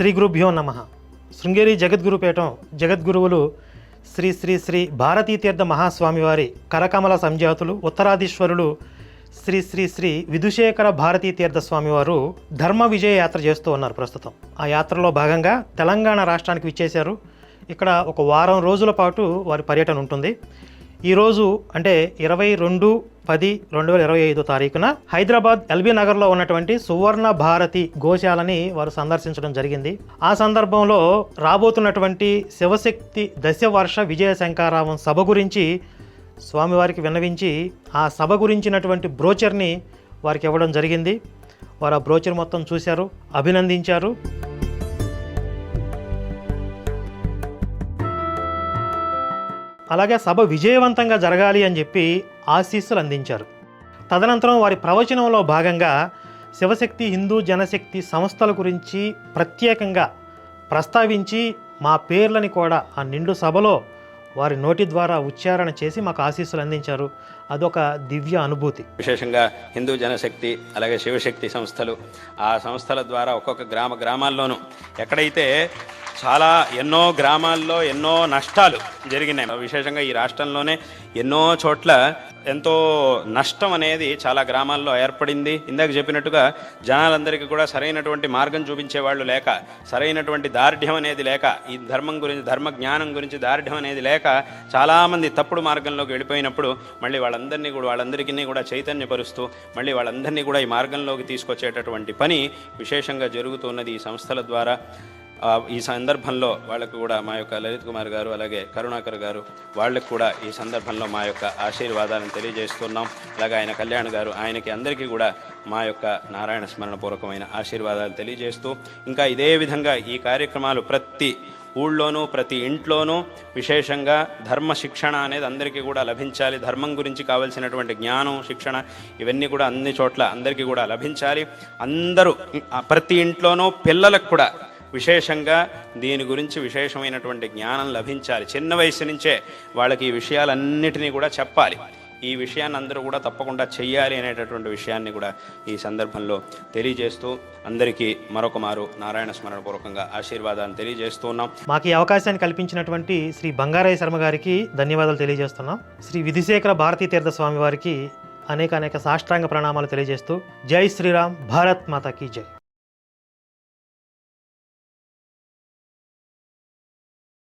శ్రీ గురుభ్యో నమ. శృంగేరి జగద్గురుపీఠం జగద్గురువులు శ్రీ శ్రీ శ్రీ భారతీ తీర్థ కరకమల సంజాతులు ఉత్తరాధీశ్వరులు శ్రీ శ్రీ శ్రీ విధుశేఖర భారతీ తీర్థ ధర్మ విజయ యాత్ర చేస్తూ ఉన్నారు ప్రస్తుతం. ఆ యాత్రలో భాగంగా తెలంగాణ రాష్ట్రానికి విచ్చేశారు. ఇక్కడ ఒక వారం రోజుల పాటు వారి పర్యటన ఉంటుంది. ఈరోజు అంటే ఇరవై రెండు పది రెండు వేల ఇరవై ఐదో తారీఖున హైదరాబాద్ ఎల్బీ నగర్లో ఉన్నటువంటి సువర్ణ భారతి గోశాలని వారు సందర్శించడం జరిగింది. ఆ సందర్భంలో రాబోతున్నటువంటి శివశక్తి దశవర్ష విజయ శంకారావం సభ గురించి స్వామివారికి విన్నవించి ఆ సభ గురించినటువంటి బ్రోచర్ని వారికి ఇవ్వడం జరిగింది. వారు ఆ బ్రోచర్ మొత్తం చూశారు అభినందించారు. అలాగే సభ విజయవంతంగా జరగాలి అని చెప్పి ఆశీస్సులు అందించారు. తదనంతరం వారి ప్రవచనంలో భాగంగా శివశక్తి హిందూ జనశక్తి సంస్థల గురించి ప్రత్యేకంగా ప్రస్తావించి మా పేర్లని కూడా ఆ నిండు సభలో వారి నోటి ద్వారా ఉచ్చారణ చేసి మాకు ఆశీస్సులు అందించారు. అదొక దివ్య అనుభూతి. విశేషంగా హిందూ జనశక్తి అలాగే శివశక్తి సంస్థలు ఆ సంస్థల ద్వారా ఒక్కొక్క గ్రామ గ్రామాల్లోనూ ఎక్కడైతే చాలా ఎన్నో గ్రామాల్లో ఎన్నో నష్టాలు జరిగినాయి. విశేషంగా ఈ రాష్ట్రంలోనే ఎన్నో చోట్ల ఎంతో నష్టం అనేది చాలా గ్రామాల్లో ఏర్పడింది. ఇందాక చెప్పినట్టుగా జనాలందరికీ కూడా సరైనటువంటి మార్గం చూపించే వాళ్ళు లేక సరైనటువంటి దార్ఢ్యం అనేది లేక ఈ ధర్మం గురించి ధర్మ జ్ఞానం గురించి దార్ఢ్యం అనేది లేక చాలామంది తప్పుడు మార్గంలోకి వెళ్ళిపోయినప్పుడు మళ్ళీ వాళ్ళందరినీ కూడా వాళ్ళందరికీ కూడా చైతన్యపరుస్తూ మళ్ళీ వాళ్ళందరినీ కూడా ఈ మార్గంలోకి తీసుకొచ్చేటటువంటి పని విశేషంగా జరుగుతున్నది ఈ సంస్థల ద్వారా. ఈ సందర్భంలో వాళ్ళకు కూడా మా యొక్క లలిత్ కుమార్ గారు అలాగే కరుణాకర్ గారు వాళ్ళకు కూడా ఈ సందర్భంలో మా యొక్క ఆశీర్వాదాలను తెలియజేస్తున్నాం. అలాగే ఆయన కళ్యాణ్ గారు ఆయనకి అందరికీ కూడా మా యొక్క నారాయణ స్మరణ పూర్వకమైన ఆశీర్వాదాలు తెలియజేస్తూ ఇంకా ఇదే విధంగా ఈ కార్యక్రమాలు ప్రతి ఊళ్ళోనూ ప్రతి ఇంట్లోనూ విశేషంగా ధర్మ శిక్షణ అనేది అందరికీ కూడా లభించాలి. ధర్మం గురించి కావలసినటువంటి జ్ఞానం శిక్షణ ఇవన్నీ కూడా అన్ని చోట్ల అందరికీ కూడా లభించాలి. అందరూ ప్రతి ఇంట్లోనూ పిల్లలకు కూడా విశేషంగా దీని గురించి విశేషమైనటువంటి జ్ఞానం లభించాలి. చిన్న వయసు నుంచే వాళ్ళకి ఈ విషయాలన్నిటినీ కూడా చెప్పాలి. ఈ విషయాన్ని అందరూ కూడా తప్పకుండా చెయ్యాలి అనేటటువంటి విషయాన్ని కూడా ఈ సందర్భంలో తెలియజేస్తూ అందరికీ మరొక మారు నారాయణ స్మరణ పూర్వకంగా ఆశీర్వాదాన్ని తెలియజేస్తూ ఉన్నాం. మాకు ఈ అవకాశాన్ని కల్పించినటువంటి శ్రీ బంగారయ్య శర్మ గారికి ధన్యవాదాలు తెలియజేస్తున్నాం. శ్రీ విధిశేఖర భారతీ తీర్థ స్వామి వారికి అనేక అనేక సాష్టాంగ ప్రణామాలు తెలియజేస్తూ జై శ్రీరామ్ భారత్ మాతాకి జై.